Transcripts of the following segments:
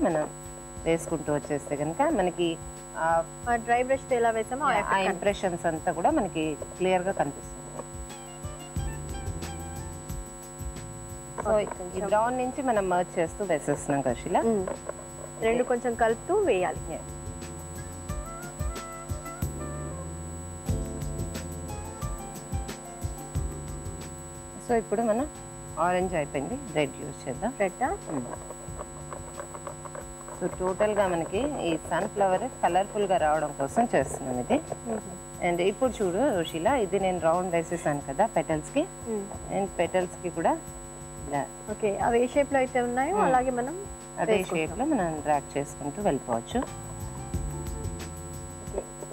మనం వేసుకుంటూ వచ్చేస్తే కనుక మనకి డ్రై బ్రష్ ఎలా వేసామో ఆ. ఇంప్రెషన్స్ అంతా కూడా మనకి క్లియర్గా కనిపిస్తుంది సో ఈ. బ్రౌన్ నుంచి మనం మర్చ్ చేస్తూ వేసేస్తున్నాం మ్మ్. రెండు కొంచెం కలుపుతూ వేయాలి. సో ఇప్పుడు మనం ఆరెంజ్ అయిపోయింది రెడ్ యూజ్ చేద్దాం రెడ్ సో టోటల్గా మనకి ఈ సన్ఫ్లవర్ కలర్ఫుల్గా రావడం కోసం చేస్తున్నాం ఇది. అండ్ ఇప్పుడు చూడు రుషిల ఇది నేను రౌండ్ వేసేసాను కదా పెటల్స్కి. అండ్ పెటల్స్కి కూడా ఇలా ఓకే అవి ఏ షేప్లో అయితే ఉన్నాయో. అలాగే మనం అదే. షేప్లో మనం డ్రాక్ చేసుకుంటూ వెళ్ళిపోవచ్చు.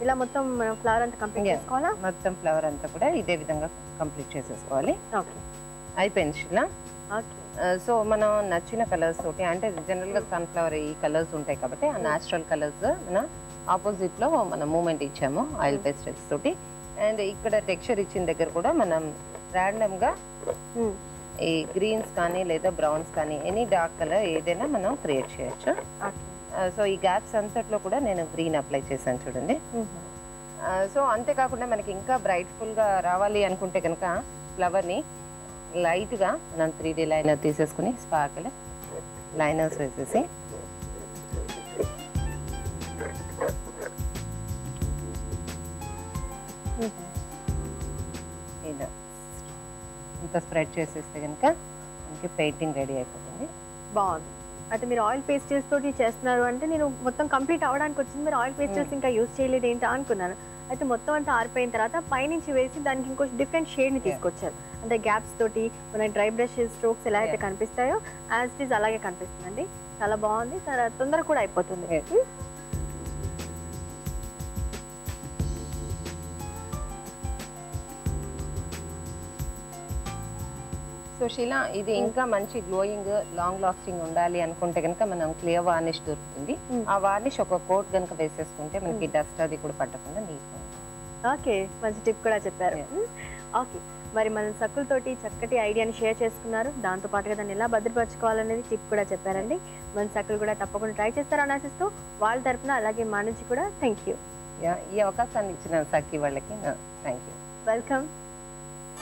ఇలా మొత్తం ఫ్లవర్ అంతా కంప్లీట్. చేసుకోవాలా? మొత్తం ఫ్లవర్ అంతా కూడా ఇదే విధంగా కంప్లీట్ చేసేసుకోవాలి. ఓకే. అయిపోయింది శిలా ఓకే. సో మనం నచ్చిన కలర్స్ తోటి అంటే జనరల్గా సన్ఫ్లవర్ ఈ కలర్స్ ఉంటాయి కాబట్టి ఆ న్యాచురల్ కలర్స్ మన ఆపోజిట్లో మనం మూమెంట్ ఇచ్చాము ఆయిల్ పేస్టల్స్ తోటి. అండ్ ఇక్కడ టెక్స్చర్ ఇచ్చిన దగ్గర కూడా మనం ర్యాండమ్గా ఈ గ్రీన్స్ కానీ లేదా బ్రౌన్స్ కానీ ఎనీ డార్క్ కలర్ ఏదైనా మనం క్రియేట్ చేయొచ్చు. సో ఈ గ్యాప్స్ అంతట్లో కూడా నేను గ్రీన్ అప్లై చేశాను చూడండి. సో అంతేకాకుండా మనకి ఇంకా బ్రైట్ఫుల్గా రావాలి అనుకుంటే కనుక ఫ్లవర్ని లైట్గా మనం త్రీ డీ లైనర్ తీసేసుకుని స్పార్కిల్ లైనర్స్ వేసేసి. ఇలా ఇంత స్ప్రెడ్ చేసేస్తే కనుక మనకి పెయింటింగ్ రెడీ అయిపోతుంది. బాగుంది. అయితే మీరు ఆయిల్ పేస్టిల్స్ తోటి చేస్తున్నారు అంటే నేను మొత్తం కంప్లీట్ అవ్వడానికి వచ్చింది మీరు ఆయిల్ పేస్టిల్స్ ఇంకా యూజ్ చేయలేదు ఏంటా అనుకున్నాను. అయితే మొత్తం అంతా ఆరిపోయిన తర్వాత పైనుంచి వేసి దానికి ఇంకో డిఫరెంట్ షేడ్ని తీసుకొచ్చారు. అంటే గ్యాప్స్ తోటి మన డ్రై బ్రష్ స్ట్రోక్స్ ఎలా అయితే. కనిపిస్తాయో యాజ్ ఇట్ ఈస్ అలాగే కనిపిస్తుందండి. చాలా బాగుంది. తొందర కూడా అయిపోతుంది. సో షీలా ఇది ఇంకా మంచి గ్లోయింగ్ లాంగ్ లాస్టింగ్ ఉండాలి అనుకుంటే కనుక మనం క్లియర్ వార్నిష్ దొరుకుతుంది. ఆ వార్నిష్ ఒక కోట్ కనుక వేసేసుకుంటే మనకి డస్ట్ అది కూడా పట్టకుండా నీట్ ఓకే మంచి టిప్ కూడా చెప్పారు. ఓకే మరి మన సక్కులతోటి చక్కటి ఐడియాని షేర్ చేసుకున్నారు. దాంతో పాటుగా దాన్ని ఎలా భద్రపరచుకోవాలనేది టిప్ కూడా చెప్పారండి. మన సక్కులు కూడా తప్పకుండా ట్రై చేస్తారని ఆశిస్తూ వాళ్ళ తరపున అలాగే మా నుంచి కూడా థ్యాంక్ యూ ఈ అవకాశాన్ని ఇచ్చిన సఖి వాళ్ళకి థ్యాంక్ యూ వెల్కమ్